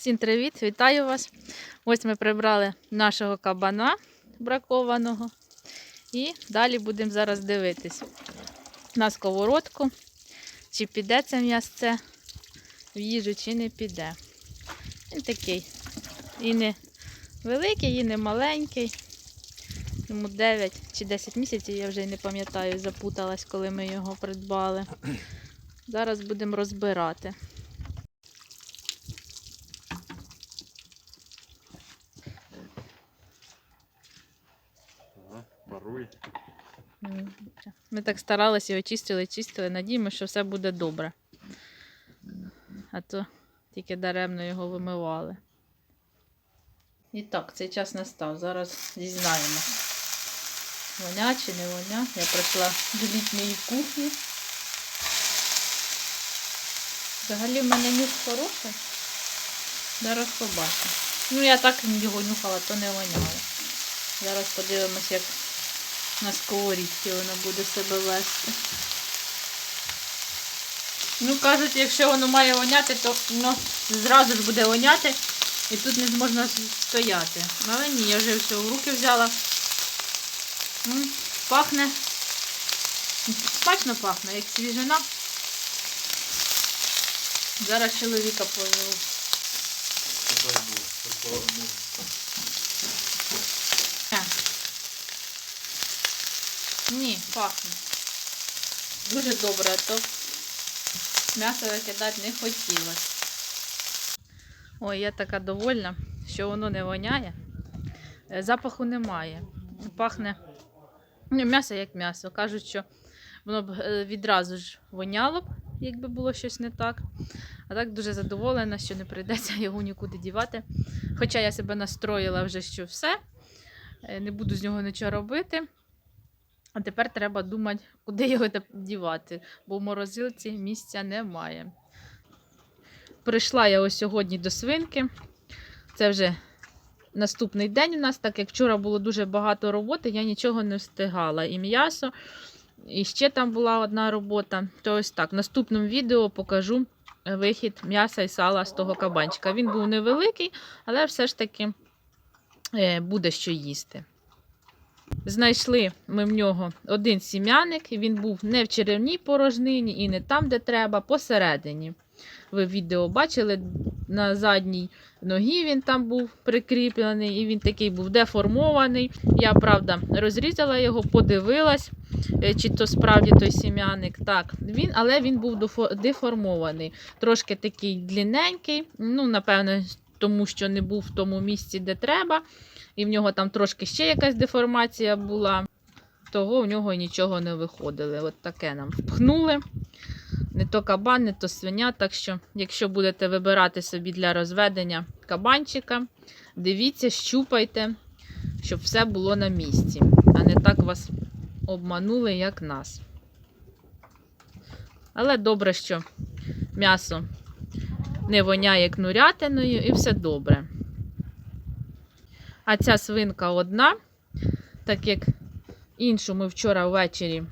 Всім привіт, вітаю вас. Ось ми прибрали нашого кабана бракованого. І далі будемо зараз дивитись на сковородку, чи піде це м'ясце в їжу, чи не піде. Він такий і не великий, і не маленький. Йому 9 чи 10 місяців, я вже й не пам'ятаю, запуталась, коли ми його придбали. Зараз будемо розбирати. Ага, Ми так старалися його чистили, чистили. Надіємося, що все буде добре. А то тільки даремно його вимивали. І так, цей час настав. Зараз дізнаємось. Воня чи не воня. Я прийшла до літньої кухні. Взагалі в мене нюх хороший. Зараз побачимо. Ну, я так його нюхала, то не воняло. Зараз подивимось, як на сковорідці воно буде себе вести. Ну, кажуть, якщо воно має воняти, то воно зразу ж буде воняти і тут не зможна стояти. Але ні, я вже все в руки взяла. Пахне. Смачно пахне, як свіжина. Зараз чоловіка позову. Дай Бог, щоб було, ну, Е. Ні, пахне. Дуже добре, а то м'ясо викидати не хотілося. Ой, я така довольна, що воно не воняє. Е, Запаху немає. Пахне ну, м'ясо як м'ясо. Кажуть, що воно б е, відразу ж воняло б, якби було щось не так. А так дуже задоволена, що не прийдеться його нікуди дівати. Хоча я себе настроїла вже, що все. Е, не буду з нього нічого робити. А тепер треба думати, куди його дівати, бо в морозилці місця немає. Прийшла я ось сьогодні до свинки. Це вже наступний день у нас, так як вчора було дуже багато роботи, я нічого не встигала. І м'ясо, і ще там була одна робота. То ось так, в наступному відео покажу вихід м'яса і сала з того кабанчика. Він був невеликий, але все ж таки е, буде що їсти. Знайшли ми в нього один сім'яник, він був не в черевній порожнині і не там, де треба, посередині. Ви відео бачили, на задній ногі він там був прикріплений, і він такий був деформований. Я, правда, розрізала його, подивилась, е, чи то справді той сім'яник. Так, він, але він був деформований. Трошки такий длинненький, ну, напевно, тому що не був в тому місці, де треба і в нього там трошки ще якась деформація була, того в нього нічого не виходило. От таке нам впхнули. Не то кабан, не то свиня. Так що, якщо будете вибирати собі для розведення кабанчика, дивіться, щупайте, щоб все було на місці, а не так вас обманули, як нас. Але добре, що м'ясо не воняє кнурятиною і все добре. А ця свинка одна, так як іншу ми вчора ввечері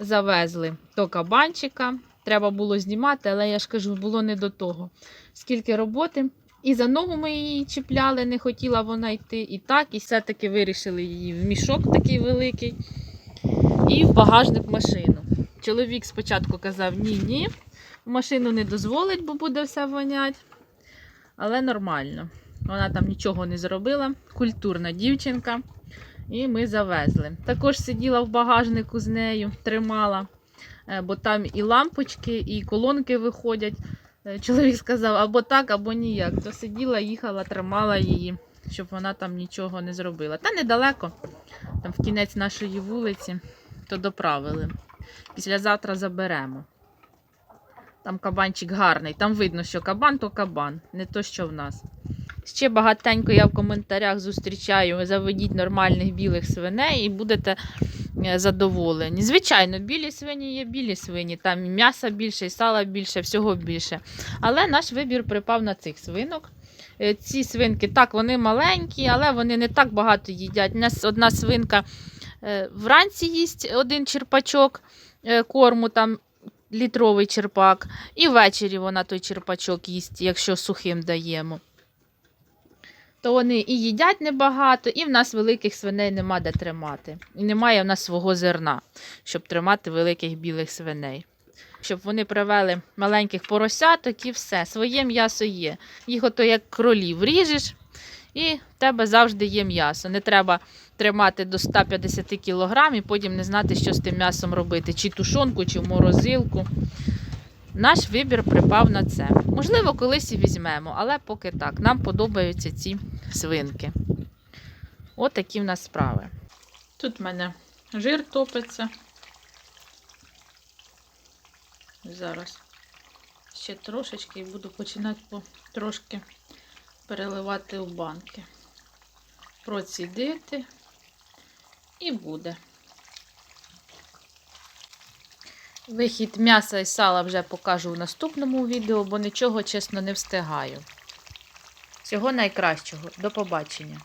завезли до кабанчика. Треба було знімати, але я ж кажу, було не до того. Скільки роботи. І за ногу ми її чіпляли, не хотіла вона йти. І так, і все-таки вирішили її в мішок такий великий. І в багажник машину. Чоловік спочатку казав: ні-ні, в машину не дозволить, бо буде все вонять. Але нормально. Вона там нічого не зробила. Культурна дівчинка. І ми завезли. Також сиділа в багажнику з нею, тримала, е, бо там і лампочки, і колонки виходять. Е, Чоловік сказав або так, або ніяк. То сиділа, їхала, тримала її, щоб вона там нічого не зробила. Та недалеко, там в кінець нашої вулиці, то доправили. Післязавтра заберемо. Там кабанчик гарний. Там видно, що кабан то кабан, не то, що в нас. Ще багатенько я в коментарях зустрічаю. Заведіть нормальних білих свиней і будете е, задоволені. Звичайно, білі свині є білі свині, там і м'яса більше, і сала більше, всього більше. Але наш вибір припав на цих свинок. Е, Ці свинки так, вони маленькі, але вони не так багато їдять. У нас одна свинка е, вранці їсть один черпачок корму, там літровий черпак, і ввечері вона той черпачок їсть, якщо сухим даємо. то вони і їдять небагато, і в нас великих свиней нема де тримати. І немає в нас свого зерна, щоб тримати великих білих свиней. Щоб вони привели маленьких поросяток і все, своє м'ясо є. Їх ото як кролів ріжеш, і в тебе завжди є м'ясо. Не треба тримати до 150 кг і потім не знати, що з тим м'ясом робити, чи тушонку, чи в морозилку. Наш вибір припав на це. Можливо, колись і візьмемо, але поки так. Нам подобаються ці свинки. От такі в нас справи. Тут в мене жир топиться. Зараз ще трошечки і буду починати по трошки переливати в банки. Процідити і буде. Вихід м'яса і сала вже покажу в наступному відео, бо нічого, чесно, не встигаю. Всього найкращого. До побачення.